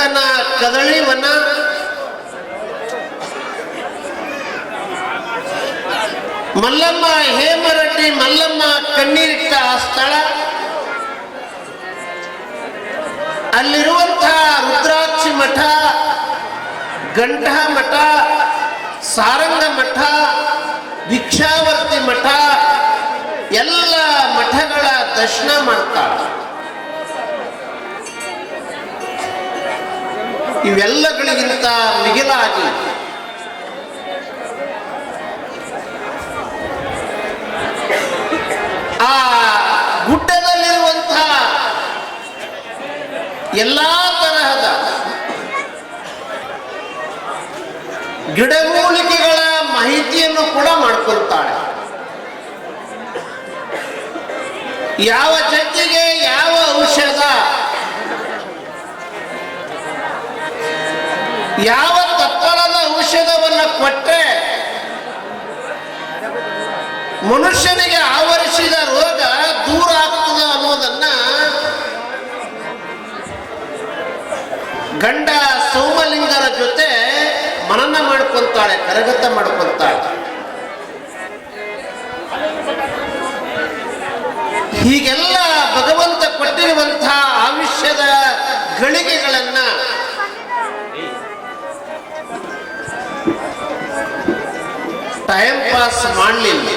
ಅಕ್ಕನ ಕದಳಿವನ ಮಲ್ಲಮ್ಮ ಹೇಮರಡ್ಡಿ ಮಲ್ಲಮ್ಮ ಕಣ್ಣೀರಿಟ್ಟ ಸ್ಥಳ. ಅಲ್ಲಿರುವಂತಹ ರುದ್ರಾಕ್ಷಿ ಮಠ, ಗಂಠ ಮಠ, ಸಾರಂಗ ಮಠ, ಭಿಕ್ಷಾವರ್ತಿ ಮಠ, ಎಲ್ಲ ಮಠಗಳ ದರ್ಶನ ಮಾಡ್ತಾಳೆ ಇವೆಲ್ಲಗಳಿಗಿಂತ ಮಿಗಿಲಾಗಿ ಆ ಗುಡ್ಡದಲ್ಲಿರುವಂತಹ ಎಲ್ಲಾ ತರಹದ ಗಿಡಮೂಲಿಕೆಗಳ ಮಾಹಿತಿಯನ್ನು ಕೂಡ ಮಾಡಿಕೊಳ್ತಾಳೆ. ಯಾವ ಜಗ್ಗಿಗೆ ಯಾವ ತತ್ವದ ಔಷಧವನ್ನು ಕೊಟ್ಟರೆ ಮನುಷ್ಯನಿಗೆ ಆವರಿಸಿದ ರೋಗ ದೂರ ಆಗ್ತದ ಅನ್ನೋದನ್ನ ಗಂಡ ಸೋಮಲಿಂಗರ ಜೊತೆ ಮನನ ಮಾಡ್ಕೊಂತಾಳೆ, ಕರಗತ ಮಾಡ್ಕೊಂತಾಳೆ. ಹೀಗೆಲ್ಲ ಭಗವಂತ ಕೊಟ್ಟಿರುವಂತಹ ಆಯುಷ್ಯದ ಗಳಿಗೆಗಳನ್ನ ಟೈಮ್ ಪಾಸ್ ಮಾಡಲಿಲ್ಲ.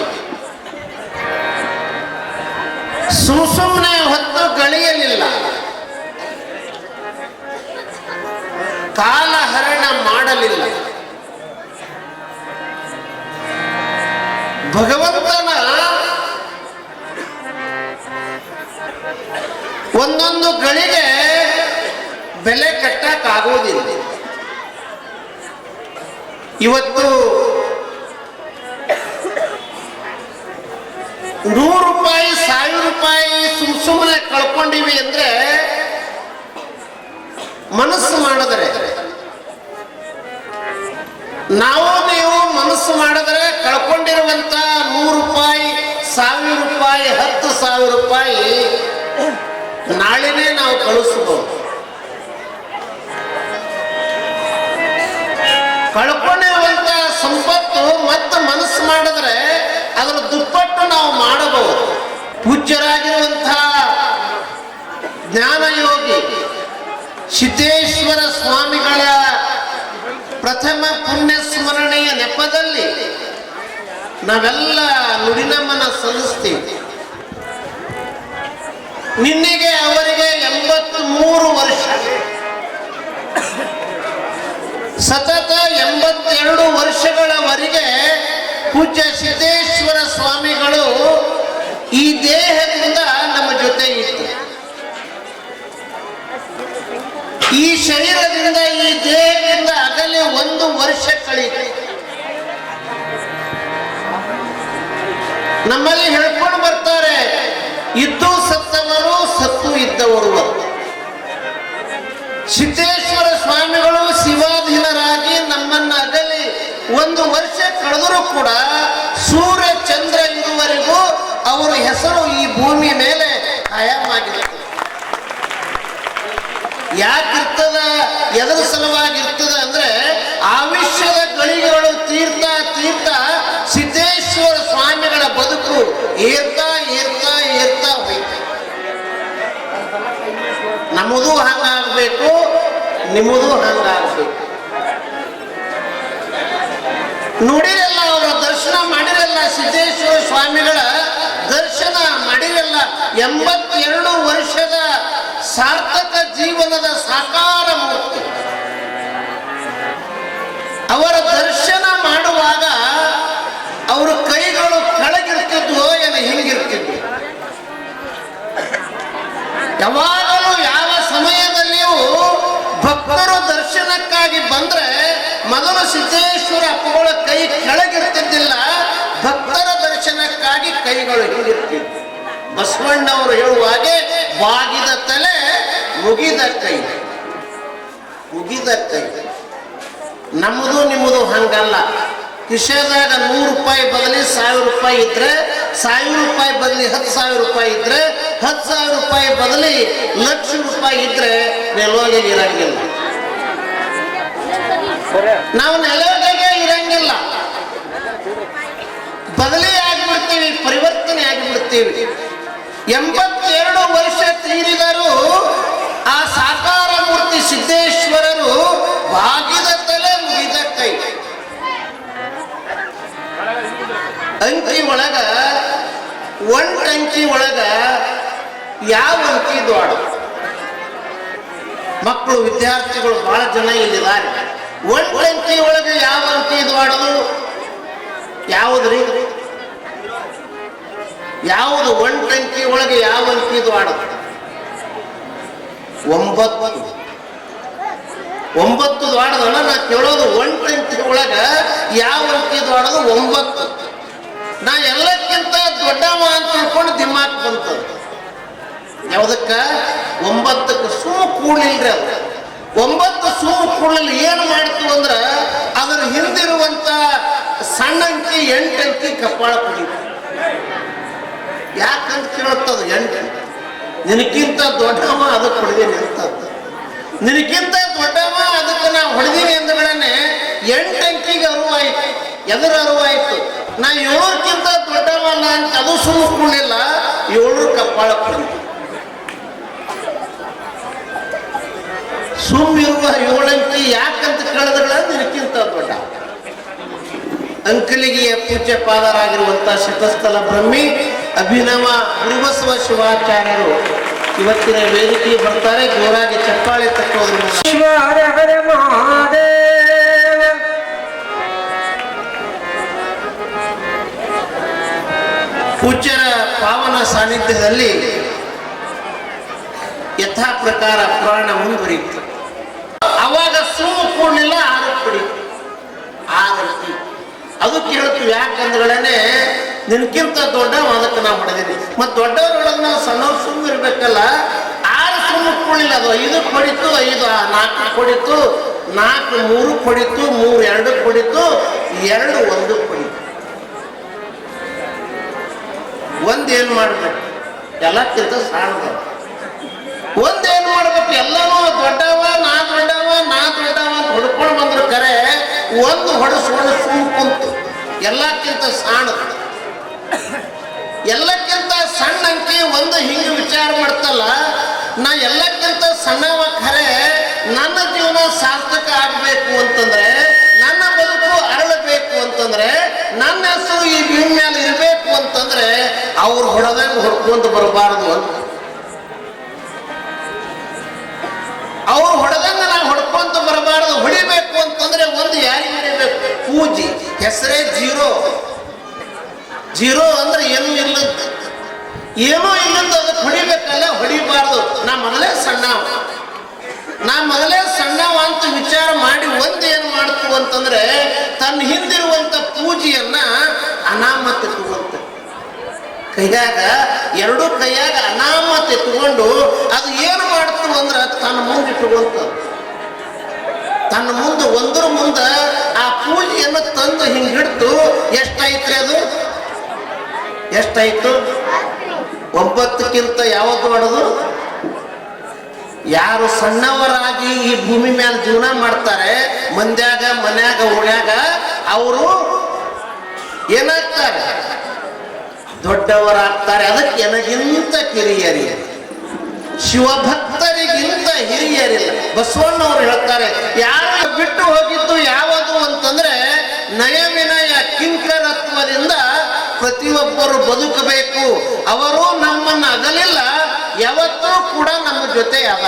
ಸುಮ್ ಸುಮ್ಮನೆ ಹೊತ್ತು ಗಳಿಯಲಿಲ್ಲ. ಕಾಲಹರಣ ಮಾಡಲಿಲ್ಲ. ಭಗವಂತನ ಒಂದೊಂದು ಗಳಿಗೆ ಬೆಲೆ ಕಟ್ಟಕ್ಕಾಗುವುದಿಲ್ಲ ಇವತ್ತು ನೂರು ರೂಪಾಯಿ, ಸಾವಿರ ರೂಪಾಯಿ ಸುಮ್ ಸುಮ್ಮನೆ ಕಳ್ಕೊಂಡಿವಿ ಅಂದ್ರೆ ಮನಸ್ಸು ಮಾಡಿದ್ರೆ, ನಾವು ನೀವು ಮನಸ್ಸು ಮಾಡಿದ್ರೆ ಕಳ್ಕೊಂಡಿರುವಂತ ನೂರು ರೂಪಾಯಿ, ಸಾವಿರ ರೂಪಾಯಿ, ಹತ್ತು ಸಾವಿರ ರೂಪಾಯಿ ನಾಳೆನೇ ನಾವು ಕಳಿಸ್ಬೋದು. ಕಳ್ಕೊಂಡಿರುವಂತ ಸಂಪತ್ತು ಮತ್ತೆ ಮನಸ್ಸು ಮಾಡಿದ್ರೆ ಅದರ ದುಪ್ಪಟ್ಟು ನಾವು ಮಾಡಬಹುದು. ಪೂಜ್ಯರಾಗಿರುವಂತಹ ಜ್ಞಾನಯೋಗಿ ಸಿದ್ದೇಶ್ವರ ಸ್ವಾಮಿಗಳ ಪ್ರಥಮ ಪುಣ್ಯ ಸ್ಮರಣೆಯ ನೆಪದಲ್ಲಿ ನಾವೆಲ್ಲ ನುಡಿನಮನ ಸಲ್ಲಿಸ್ತೀವಿ. ನಿನ್ನೆಗೆ ಅವರಿಗೆ ಎಂಬತ್ತು ಮೂರು ವರ್ಷ. ಸತತ ಎಂಬತ್ತೆರಡು ವರ್ಷಗಳವರೆಗೆ ಪೂಜ್ಯ ಸಿದ್ದೇಶ್ವರ ಸ್ವಾಮಿಗಳು ಈ ದೇಹದಿಂದ ನಮ್ಮ ಜೊತೆ ಇತ್ತು ಈ ಶರೀರದಿಂದ ಈ ದೇಹದಿಂದ ಅಗಲಿ ಒಂದು ವರ್ಷ ಕಳೀತು ನಮ್ಮಲ್ಲಿ ಹೇಳ್ಕೊಂಡು ಬರ್ತಾರೆ, ಇದ್ದು ಸತ್ತವರು, ಸತ್ತು ಇದ್ದವರು. ಸಿದ್ದೇಶ್ವರ ಸ್ವಾಮಿಗಳು ಶಿವಾಧೀನರಾಗಿ ನಮ್ಮನ್ನ ಅಗಲಿ ಒಂದು ವರ್ಷ ಕಳೆದರೂ ಕೂಡ ಸೂರ್ಯ, ಚಂದ್ರ ಇರುವವರೆಗೂ ಅವರ ಹೆಸರು ಈ ಭೂಮಿ ಮೇಲೆ ಕಾಯಮಾಗಿದೆ ಯಾಕಿರ್ತದ, ಎದರ ಸಲುವಾಗಿರ್ತದ ಅಂದ್ರೆ ಆವಿಷ್ಯದ ಗಳಿಗೆಗಳು ತೀರ್ಥ ತೀರ್ಥ ಸಿದ್ದೇಶ್ವರ ಸ್ವಾಮಿಗಳ ಬದುಕು ಏರ್ತಾ ಏರ್ತಾ ಏರ್ತಾ ಹೋಯ್ತು. ನಮ್ಮದು ಹಂಗಾಗಬೇಕು, ನಿಮ್ಮದು ಹಂಗಾಗಬೇಕು. ನೋಡಿರಲ್ಲ ಅವರ ದರ್ಶನ ಮಾಡಿರಲ್ಲ, ಸಿದ್ದೇಶ್ವರ ಸ್ವಾಮಿಗಳ ದರ್ಶನ ಮಾಡಿರಲ್ಲ. ಎಂಬತ್ತೆರಡು ವರ್ಷದ ಸಾರ್ಥಕ ಜೀವನದ ಸಾಕಾರ ಮೂರ್ತಿ. ಅವರ ದರ್ಶನ ಮಾಡುವಾಗ ಅವರ ಕೈಗಳು ಕೆಳಗಿರ್ತಿದ್ವು ಏನು ಹಿಂಗಿರ್ತಿದ್ವು? ಯಾವಾಗಲೂ ಯಾವ ಸಮಯದಲ್ಲಿಯೂ ಭಕ್ತರು ದರ್ಶನಕ್ಕಾಗಿ ಬಂದ್ರೆ ಮೊದಲು ಸಿದ್ದೇಶ್ವರ ಅಪ್ಪಗಳ ಕೈ ಕೆಳಗಿರ್ತಿದ್ದಿಲ್ಲ ಭಕ್ತರ ದರ್ಶನಕ್ಕಾಗಿ ಕೈಗಳು ಹಿಂಗಿರ್ತಿದ್ವು ಬಸವಣ್ಣವರು ಹೇಳುವ ಹಾಗೆ ಬಾಗಿದ ತಲೆ ಮುಗಿದ ಕೈ. ಮುಗಿದ ಕೈ. ನಮ್ಮದು ನಿಮ್ಮದು ಹಂಗಲ್ಲ. ಕಿಶೆದಾಗ ನೂರು ರೂಪಾಯಿ ಬದಲಿ ಸಾವಿರ ರೂಪಾಯಿ ಇದ್ರೆ, ಸಾವಿರ ರೂಪಾಯಿ ಬದಲಿ ಹತ್ತು ಸಾವಿರ ರೂಪಾಯಿ ಇದ್ರೆ, ಹತ್ತು ಸಾವಿರ ರೂಪಾಯಿ ಬದಲಿ ಲಕ್ಷ ರೂಪಾಯಿ ಇದ್ರೆ ನೆಲವಾಗಿ ಇರಂಗಿಲ್ಲ ನಾವು ನೆಲದಾಗೆ ಇರಂಗಿಲ್ಲ. ಬದಲಿ ಆಗಿಬಿಡ್ತೀವಿ, ಪರಿವರ್ತನೆ ಆಗಿಬಿಡ್ತೀವಿ. ಎಂಬತ್ತೆರಡು ವರ್ಷ ತೀರಿದರು ಆ ಸಾಕಾರ ಮೂರ್ತಿ ಸಿದ್ದೇಶ್ವರರು ಬಾಗಿದ ತಲೆ ಮುಗಿದ ಕೈ. ಅಂಕಿ ಒಳಗ ಒಂದ್ ಅಂಕಿ ಒಳಗ ಯಾವ ಅಂಕಿ ದ್ವಾಡ ಮಕ್ಕಳು, ವಿದ್ಯಾರ್ಥಿಗಳು ಬಹಳ ಜನ ಇಲ್ಲಿದ್ದಾರೆ. ಒಂದ್ ಒಳಗೆ ಯಾವ ಅಂಕಿ ದ್ವಾಡದು ಯಾವುದ್ರಿ? ಯಾವುದು ಒನ್ ಟಂಕಿ ಒಳಗೆ ಯಾವ ಅಂಕಿ ದ್ವಾಡದು ಒಂಬತ್ತು. ಒಂಬತ್ತು ದ್ವಾಡದಲ್ಲ ನಾ ಕೇಳೋದು ಒನ್ ಅಂಕಿ ಒಳಗ ಯಾವ ಅಂಕಿ ದ್ವಾಡದು ಒಂಬತ್ತು. ನಾ ಎಲ್ಲಕ್ಕಿಂತ ದೊಡ್ಡವ ಅಂತ ತಿಳ್ಕೊಂಡು ದಿಮಾಕ್ ಬಂತು. ಯಾವುದಕ್ಕ? ಒಂಬತ್ತಕ್ಕೆ ಸುಮ್ಮ ಕೂಡಿಲ್ರಿ ಅದು. ಒಂಬತ್ತು ಸೂರು ಕುಳ್ಳಲ್ಲಿ ಏನು ಮಾಡ್ತು ಅಂದ್ರೆ ಅದರ ಹಿಂದಿರುವಂತ ಸಣ್ಣ ಅಂಕಿ, ಎಂಟು ಅಂಕಿ ಕಪ್ಪಾಳ ಕುಡಿ. ಯಾಕಂತ ಕೇಳುತ್ತದ ಎಂಟು? ನಿನಗಿಂತ ದೊಡ್ಡವ ಅದಕ್ಕೆ ಹೊಡೆದೀನಿ ಅಂತ. ನಿನಗಿಂತ ದೊಡ್ಡವ ಅದಕ್ಕೆ ನಾ ಹೊಡೆದೀನಿ ಅಂದಗಳನ್ನೇ ಎಂಟು ಅಂಕಿಗೆ ಅರುವಾಯ್ತು. ಎದುರು ಅರುವಾಯ್ತು. ನಾ ಏಳಕ್ಕಿಂತ ದೊಡ್ಡವ ಅಂತ ಅದು ಸುಮ್ಮ ಕುಳ್ಳಿಲ್ಲ ಏಳು ಕಪ್ಪಾಳ ಕುಡಿ. ಸುಮ್ಮಿರುವ ಏಳಂಕಿ ಯಾಕಂತ ಕಳೆದಳ ನಿನಕ್ಕಿಂತ ದೊಡ್ಡ. ಅಂಕಲಿಗೆ ಪೂಜ್ಯ ಪಾದರಾಗಿರುವಂಥ ಶತಸ್ಥಲ ಬ್ರಹ್ಮಿ ಅಭಿನವ ಗುರುಬಸವ ಶಿವಾಚಾರ್ಯರು ಇವತ್ತಿನ ವೇದಿಕೆಗೆ ಬರ್ತಾರೆ. ಜೋರಾಗಿ ಚಪ್ಪಾಳೆ ಮೂಲಕ ಶಿವ ಹರ ಹರ ಮಹಾದೇವ. ಪೂಜ್ಯರ ಪಾವನ ಸಾನ್ನಿಧ್ಯದಲ್ಲಿ ಯಥಾ ಪ್ರಕಾರ ಪುರಾಣ ಮುಂದುವರಿಯಿತು ಅವಾಗ ಸುಮ್ಮ ಕೂಡಲಿಲ್ಲ ಆರು ಕೊಡಿ ಆರತಿ ಅದು ಹೇಳ್ತೀವಿ ಯಾಕಂದ್ರೆ ನಿನ್ಕಿಂತ ದೊಡ್ಡವ ಅದಕ್ಕೆ ನಾವು ಹೊಡೆದಿದ್ವಿ ಮತ್ತು ದೊಡ್ಡವ್ರೊಳಗೆ ನಾವು ಸಣ್ಣವ್ರು ಸುಮ್ಮ ಇರಬೇಕಲ್ಲ, ಆರು ಸುಮ್ಮ ಕೊಡಲಿಲ್ಲ ಅದು. ಐದು ಕೊಡಿತು ಐದು ನಾಲ್ಕು ಕೊಡಿತು ನಾಲ್ಕು, ಮೂರು ಕೊಡಿತು ಮೂರು, ಎರಡು ಕೊಡಿತು ಎರಡು, ಒಂದು ಕೊಡಿತು ಒಂದ್ ಏನ್ ಮಾಡ್ಬೇಕು? ಎಲ್ಲಕ್ಕಿಂತ ಸಾಣದ ಒಂದ್ ಏನ್ ಮಾಡ್ಬೇಕು? ಎಲ್ಲನೂ ದೊಡ್ಡವ, ನಾ ದೊಡ್ಡವ ನಾ ದೊಡ್ಡವ ಅಂತ ಹೊಡ್ಕೊಂಡು ಬಂದ್ರು ಕರೆ, ಒಂದು ಹೊಡೆಸ್ಕೊಂಡು ಸುಮ್ಮ ಕುಂತು. ಎಲ್ಲಕ್ಕಿಂತ ಸಾಣದ ಎಲ್ಲಕ್ಕಿಂತ ಸಣ್ಣ ಅಂಕಿ ಒಂದು ಹಿಂಗೆ ವಿಚಾರ ಮಾಡ್ತಲ್ಲ, ನಾ ಎಲ್ಲಕ್ಕಿಂತ ಸಣ್ಣವ ಖರೆ ನನ್ನ ಜೀವನ ಸಾರ್ಥಕ ಆಗಬೇಕು ಅಂತಂದ್ರೆ, ನನ್ನ ಬದುಕು ಅರಳಬೇಕು ಅಂತಂದ್ರೆ, ನನ್ನ ಹೆಸರು ಈ ಭೂಮಿ ಮೇಲೆ ಇರಬೇಕು ಅಂತಂದ್ರೆ ಅವ್ರು ಹೊಡೆದಾಗ ಹೊಡ್ಕೊಂಡು ಬರಬಾರದು ಅಂತ. ಅವ್ರು ಹೊಡ್ಕೊಂತ ಹೊಡಿಬೇಕು ಅಂತಂದ್ರೆ ಒಂದು ಯಾರಿಗೆ ಹೊಡಿಬೇಕು ಪೂಜಿ. ಹೆಸರೇ ಜೀರೋ. ಜೀರೋ ಅಂದ್ರೆ ಏನು ಇಲ್ಲ ಏನೂ ಇಲ್ಲಂತ ಅದಕ್ಕೆ ಹೊಡಿಬೇಕಲ್ಲ, ಹೊಡಿಬಾರ್ದು. ನಾ ಮೊದಲೇ ಸಣ್ಣ. ನಾ ಮೊದಲೇ ಸಣ್ಣವ ಅಂತ ವಿಚಾರ ಮಾಡಿ ಒಂದು ಏನ್ ಮಾಡ್ತು ಅಂತಂದ್ರೆ, ತನ್ನ ಹಿಂದಿರುವಂತ ಪೂಜೆಯನ್ನ ಅನಾಮತೆ ತಗೊಂತ ಕೈಯಾಗ, ಎರಡು ಕೈಯಾಗ ಅನಾಮತೆ ತಗೊಂಡು ಅದು ಏನು ಮಾಡ್ತು ಅಂದ್ರೆ ತನ್ನ ಮುಂದೆ ತನ್ನ ಮುಂದೆ ಒಂದ್ರ ಮುಂದೆ ಆ ಪೂಜೆಯನ್ನು ತಂದು ಹಿಂಗೆ ಹಿಡಿದು ಎಷ್ಟಾಯ್ತ್ರಿ ಅದು? ಎಷ್ಟಾಯ್ತು ಒಂಬತ್ತಕ್ಕಿಂತ ಯಾವತ್ತು ಮಾಡೋದು ಯಾರು ಸಣ್ಣವರಾಗಿ ಈ ಭೂಮಿ ಮೇಲೆ ಜೀವನ ಮಾಡ್ತಾರೆ, ಮಂದ್ಯಾಗ, ಮನ್ಯಾಗ ಓಣ್ಯಾಗ ಅವರು ಏನಾಗ್ತಾರೆ? ದೊಡ್ಡವರಾಗ್ತಾರೆ. ಅದಕ್ಕೆ ನನಗಿಂತ ಕಿರಿಯರಿ ಶಿವಭಕ್ತರಿಗಿಂತ ಹಿರಿಯರಿಲ್ಲ ಬಸವಣ್ಣವರು ಹೇಳ್ತಾರೆ, ಯಾರು ಬಿಟ್ಟು ಹೋಗಿದ್ದು ಯಾವುದು ಅಂತಂದ್ರೆ ನಯವಿನಯ ಕಿಂಕರತ್ವದಿಂದ ಪ್ರತಿಯೊಬ್ಬರು ಬದುಕಬೇಕು. ಅವರು ನಮ್ಮನ್ನ ಅಗಲಿಲ್ಲ, ಯಾವತ್ತೂ ಕೂಡ ನಮ್ಮ ಜೊತೆ ಅದ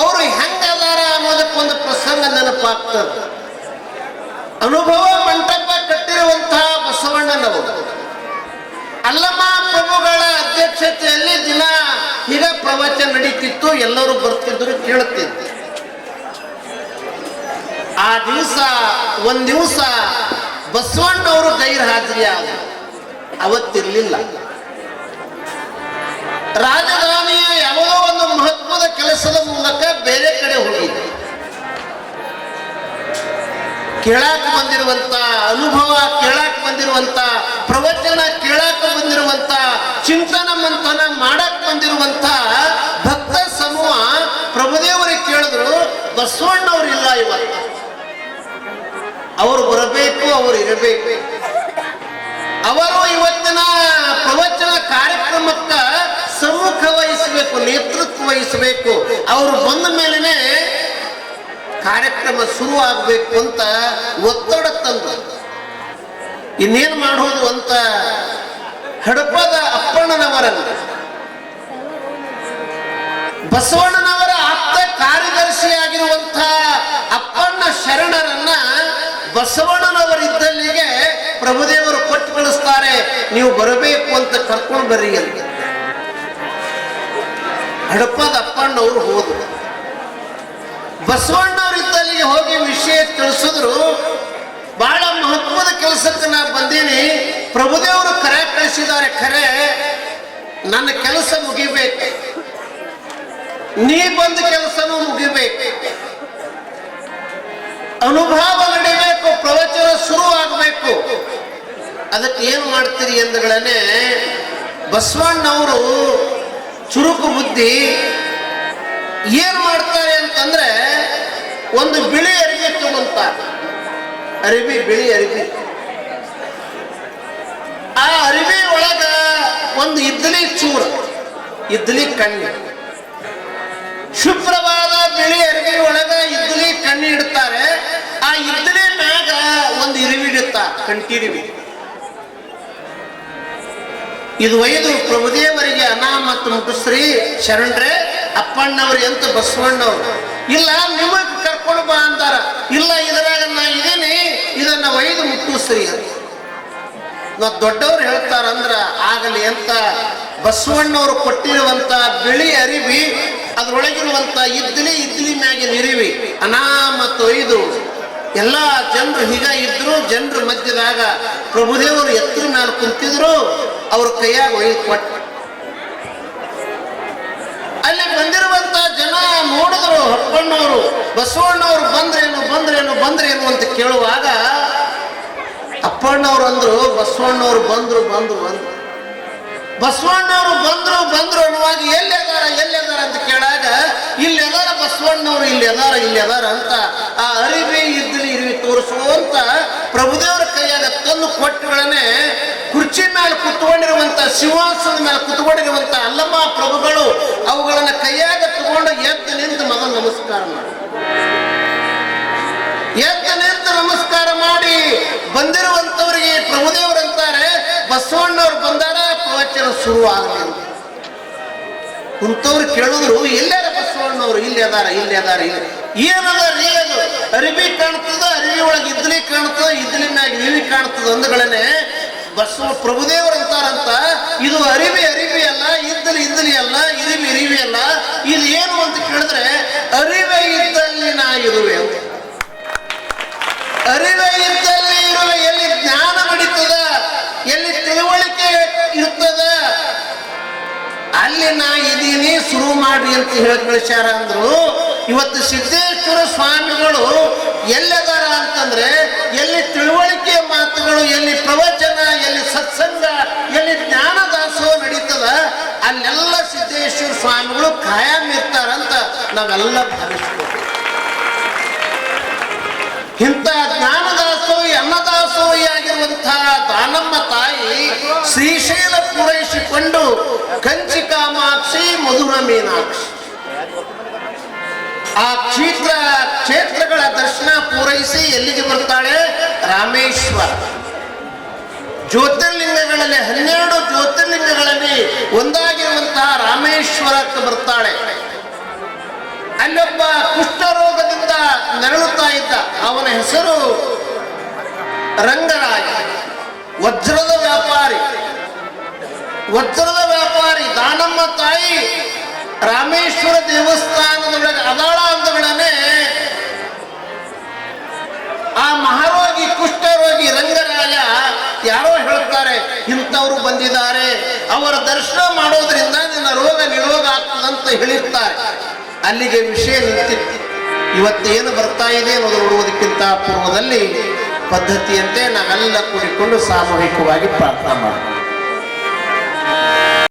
ಅವರು ಹೆಂಗದಾರ ಅನ್ನೋದಕ್ಕೊಂದು ಪ್ರಸಂಗ ನೆನಪಾಗ್ತದೆ. ಅನುಭವ ಪ್ರವಚನ ನಡೀತಿತ್ತು ಎಲ್ಲರೂ ಬರ್ತಿದ್ರು ಕೇಳುತ್ತಿದ್ದೆ ಆ ದಿವಸ, ಒಂದ್ ದಿವಸ ಬಸವಣ್ಣವರು ಗೈರ್ ಹಾಜರಿ ಆದ ಅವತ್ತಿರ್ಲಿಲ್ಲ. ರಾಜಧಾನಿಯ ಯಾವುದೋ ಒಂದು ಮಹತ್ವದ ಕೆಲಸದ ಮೂಲಕ ಬೇರೆ ಕಡೆ ಹೋಗಿದ್ದೆ. ಕೇಳಾಕ ಬಂದಿರುವಂತ, ಅನುಭವ ಕೇಳಾಕ ಬಂದಿರುವಂತ, ಪ್ರವಚನ ಕೇಳಾಕ ಬಂದಿರುವಂತ, ಚಿಂತನ ಮಂಥನ ಮಾಡಕ್ ಬಂದಿರುವಂತ ಭಕ್ತ ಸಮೂಹ ಪ್ರಭುದೇವರಿಗೆ ಕೇಳಿದ್ರು, ಬಸವಣ್ಣವ್ರು ಇಲ್ಲ ಇವತ್ತು. ಅವರು ಬರಬೇಕು, ಅವರು ಇರಬೇಕು. ಅವರು ಇವತ್ತಿನ ಪ್ರವಚನ ಕಾರ್ಯಕ್ರಮಕ್ಕ ಸಮ್ಮುಖ ವಹಿಸಬೇಕು, ನೇತೃತ್ವ ವಹಿಸಬೇಕು. ಅವರು ಬಂದ ಮೇಲೆನೆ ಕಾರ್ಯಕ್ರಮ ಶುರು ಆಗಬೇಕು ಅಂತ ಒತ್ತಡ ತಂದು. ಇನ್ನೇನು ಮಾಡೋದು ಅಂತ ಹಡಪದ ಅಪ್ಪಣ್ಣನವರನ್ನು. ಬಸವಣ್ಣನವರ ಆಪ್ತ ಕಾರ್ಯದರ್ಶಿಯಾಗಿರುವಂಥ ಅಪ್ಪಣ್ಣ ಶರಣರನ್ನ ಬಸವಣ್ಣನವರಿದ್ದಲ್ಲಿಗೆ ಪ್ರಭುದೇವರು ಕೊಟ್ಟು ಕಳಿಸ್ತಾರೆ. ನೀವು ಬರಬೇಕು ಅಂತ ಕರ್ಕೊಂಡು ಬರ್ರಿ ಅಂತ. ಹಡಪದ ಅಪ್ಪಣ್ಣವರು ಹೋದರು. ಬಸವಣ್ಣವರಿದ್ದಲ್ಲಿಗೆ ಹೋಗಿ ವಿಷಯ ತಿಳಿಸಿದ್ರು, ಬಹಳ ಮಹತ್ವದ ಕೆಲಸಕ್ಕೆ ನಾ ಬಂದೀನಿ. ಪ್ರಭುದೇವರು ಕರೆ ಕಳಿಸಿದ್ದಾರೆ ಖರೆ ನನ್ನ ಕೆಲಸ ಮುಗಿಬೇಕು. ನೀ ಬಂದ ಕೆಲಸನೂ ಮುಗಿಬೇಕು. ಅನುಭವ ನಡಿಬೇಕು, ಪ್ರವಚನ ಶುರು ಆಗಬೇಕು. ಅದಕ್ಕೆ ಏನು ಮಾಡ್ತೀರಿ ಎಂದುಗಳನ್ನೇ, ಬಸವಣ್ಣವರು ಚುರುಕು ಬುದ್ಧಿ ಏನು ಮಾಡ್ತಾರೆ ಅಂತಂದ್ರೆ ಒಂದು ಬಿಳಿ ಅರಿವಿ ತಗೊಂತಾರೆ. ಅರಿವಿ, ಬಿಳಿ ಅರಿವಿ. ಆ ಅರಿವಿ ಒಳಗ ಒಂದು ಇದ್ಲಿ ಚೂರು ಇಡ್ಲಿ ಕಣ್ಣು. ಶುಭ್ರವಾದ ಬಿಳಿ ಅರಿವಿ ಒಳಗ ಇಡ್ಲಿ ಕಣ್ಣು ಇಡ್ತಾರೆ. ಆ ಇದ್ಲಿ ಮ್ಯಾಗ ಒಂದು ಇರಿವಿ ಇಡುತ್ತಾರೆ ಕಂಟಿರಿವಿ ಇದು ಒಯ್ದು ಪ್ರಭುದೇವರಿಗೆ ನಾಮ ಮತ್ತು ಶ್ರೀ ಶರಣರೇ. ಅಪ್ಪಣ್ಣವ್ರಿ ಎಂತ ಬಸವಣ್ಣವ್ರು? ಇಲ್ಲ, ನಿಮಗ್ ಕರ್ಕೊಂಡು ಬಾ ಅಂತಾರ ಇಲ್ಲ, ಇದ್ರಾಗ ನಾ ಇದೇನೆ, ಇದನ್ನ ಒಯ್ದು ಮುಟ್ಟಿಸ್ರಿ ನಾ ದೊಡ್ಡವ್ರು ಹೇಳ್ತಾರಂದ್ರ, ಆಗಲಿ ಅಂತ. ಬಸವಣ್ಣವ್ರು ಕೊಟ್ಟಿರುವಂತ ಬಿಳಿ ಅರಿವಿ, ಅದ್ರೊಳಗಿರುವಂತ ಇದ್ಲಿ ಇದ್ಲಿ ಮ್ಯಾಗಿನ ಇರಿವಿ, ಅನಾಮತ್ ಒಯ್ದು. ಎಲ್ಲ ಜನರು ಹೀಗ ಇದ್ರು, ಜನರ ಮಧ್ಯದಾಗ ಪ್ರಭುದೇವರು ಎತ್ತರ ಮೇಲೆ ಕುಂತಿದ್ರು, ಅವ್ರ ಕೈಯಾಗ ಒಯ್ದು ಕೊಟ್ಟ ಅಲ್ಲಿ ಬಂದಿರುವಂತ ಜನ ನೋಡಿದ್ರು ಹೊಪ್ಪಣ್ಣವರು ಬಸವಣ್ಣವ್ರು ಬಂದ್ರೇನು ಬಂದ್ರೇನು ಬಂದ್ರೇನು ಅಂತ ಕೇಳುವಾಗ, ಅಪ್ಪಣ್ಣವ್ರು ಅಂದ್ರು, ಬಸವಣ್ಣವ್ರು ಬಂದ್ರು ಬಂದ್ರು ಬಂದ್ರು ಬಸವಣ್ಣವ್ರು ಬಂದ್ರು ಬಂದ್ರು ಅನ್ನುವಾಗ ಎಲ್ಲಿ ಅದಾರ ಎಲ್ಲಿ ಅದಾರ ಅಂತ ಕೇಳಾಗ ಇಲ್ಲಿ ಅದಾರ ಬಸವಣ್ಣವ್ರು, ಇಲ್ಲಿ ಅದಾರ ಇಲ್ಲಿ ಅದಾರ ಅಂತ ಆ ಅರಿವಿ ಇದ್ಲಿ ಇರಿವಿ ತೋರಿಸುವಂತ ಪ್ರಭುದೇವರ ಕೈಯಾಗ ತಂದು ಕೊಟ್ಟುಗಳನ್ನೇ ಕುರ್ಚಿ ಮೇಲೆ ಕುತ್ಕೊಂಡಿರುವಂತ, ಸಿಂಹಾಸನದ ಮೇಲೆ ಕುತ್ಕೊಂಡಿರುವಂತ ಅಲ್ಲಮ್ಮ ಪ್ರಭುಗಳು ಅವುಗಳನ್ನ ಕೈಯಾಗ ತಗೊಂಡು ಎದ್ದು ನಿಂತು ಮಗ ನಮಸ್ಕಾರ ಮಾಡಿ. ಎದ್ದು ನಿಂತು ನಮಸ್ಕಾರ ಮಾಡಿ. ಬಂದಿರುವಂತವರಿಗೆ ಪ್ರಭುದೇವರಂತಾರೆ ಬಸವಣ್ಣವ್ರು ಬಂದಾರ, ಪ್ರವಚನ ಶುರು ಆಗಲಿ ಕುಂತವ್ರು ಕೇಳಿದ್ರು ಎಲ್ಲಾರ ಬಸವಣ್ಣವ್ರು, ಇಲ್ಲಿ ಅದಾರ ಇಲ್ಲಿ ಅದಾರ, ಇಲ್ಲಿ. ಏನದ ರೀ ಅದು? ಅರಿವಿ ಕಾಣ್ತದ, ಅರಿವಿ ಒಳಗೆ ಇದ್ಲಿ ಕಾಣ್ತದ ಇದ್ಲಿ ಮ್ಯಾಗ ಇರಿವಿ ಕಾಣ್ತದ ಅಂದಗಳನ್ನೇ ಬಸವ ಪ್ರಭುದೇವರು ಅಂತಾರಂತ, ಇದು ಅರಿವಿ ಅರಿವಿ ಅಲ್ಲ, ಇದ್ದಲಿ ಇದ್ದಲಿ ಅಲ್ಲ, ಇರಿವಿ ಇರಿವಿ ಅಲ್ಲ, ಇದು ಏನು ಅಂತ ಕೇಳಿದ್ರೆ, ಅರಿವೆ ಇದ್ದಲ್ಲಿ ನಾ ಇರುವೆ ಅಂತ. ಅರಿವೆ ಇದ್ದಲ್ಲಿ ಇರುವೆ, ಎಲ್ಲಿ ಜ್ಞಾನ ನಡೀತದ, ಎಲ್ಲಿ ತಿಳುವಳಿಕೆ ಇರ್ತದ, ಅಲ್ಲಿ ನಾ ಇದೀನಿ, ಶುರು ಮಾಡ್ರಿ ಅಂತ ಹೇಳಿ ಕಳಿಸ್ಯಾರ ಅಂದ್ರು. ಇವತ್ತು ಸಿದ್ದೇಶ್ವರ ಸ್ವಾಮಿಗಳು ಎಲ್ಲದಾರ ಅಂತಂದ್ರೆ ಎಲ್ಲಿ ತಿಳುವಳಿಕೆ ಮಾತುಗಳು ಎಲ್ಲಿ ಪ್ರವಚನ ಎಲ್ಲಿ ಸತ್ಸಂಗ ಎಲ್ಲಿ ಜ್ಞಾನ ದಾಸೋಹ ನಡೀತದ, ಅಲ್ಲೆಲ್ಲ ಸಿದ್ದೇಶ್ವರ ಸ್ವಾಮಿಗಳು ಕಾಯಂ ಇರ್ತಾರಂತ ನಾವೆಲ್ಲ ಭಾವಿಸ್ಬೋದು ಇಂಥ ಅನ್ನದಾಸೋಹಿ ಆಗಿರುವಂತಹ ದಾನಮ್ಮ ತಾಯಿ ಶ್ರೀಶೈಲ ಪೂರೈಸಿಕೊಂಡು ಕಂಚಿ ಕಾಮಾಕ್ಷಿ, ಮಧುರ ಮೀನಾಕ್ಷಿ. ಆ ಕ್ಷೇತ್ರ ಕ್ಷೇತ್ರಗಳ ದರ್ಶನ ಪೂರೈಸಿ ಎಲ್ಲಿಗೆ ಬರ್ತಾಳೆ? ರಾಮೇಶ್ವರ. ಜ್ಯೋತಿರ್ಲಿಂಗಗಳಲ್ಲಿ, ಹನ್ನೆರಡು ಜ್ಯೋತಿರ್ಲಿಂಗಗಳಲ್ಲಿ ಒಂದಾಗಿರುವಂತಹ ರಾಮೇಶ್ವರಕ್ಕೆ ಬರ್ತಾಳೆ. ಅಲ್ಲೊಬ್ಬ ಕುಷ್ಠರೋಗದಿಂದ ನರಳುತ್ತಾ ಇದ್ದ ಅವನ ಹೆಸರು ರಂಗರಾಜ. ವಜ್ರದ ವ್ಯಾಪಾರಿ. ವಜ್ರದ ವ್ಯಾಪಾರಿ, ದಾನಮ್ಮ ತಾಯಿ ರಾಮೇಶ್ವರ ದೇವಸ್ಥಾನದೊಳಗೆ ಹೇಳ್ತಾರೆ ಇಂಥವ್ರು ಬಂದಿದ್ದಾರೆ. ಅವರ ದರ್ಶನ ಮಾಡೋದ್ರಿಂದ ನಿನ್ನ ರೋಗ ನಿರೋಗ ಆಗ್ತದಂತ ಹೇಳಿರ್ತಾರೆ. ಅಲ್ಲಿಗೆ ವಿಷಯ ನಿಂತಿತ್ತು. ಇವತ್ತೇನು ಬರ್ತಾ ಇದೆ ಅನ್ನೋದು ನೋಡುವುದಕ್ಕಿಂತ ಪೂರ್ವದಲ್ಲಿ ಪದ್ಧತಿಯಂತೆ ನಾವೆಲ್ಲ ಕೂಡಿಕೊಂಡು ಸಾಮೂಹಿಕವಾಗಿ ಪ್ರಾರ್ಥನೆ ಮಾಡೋಣ.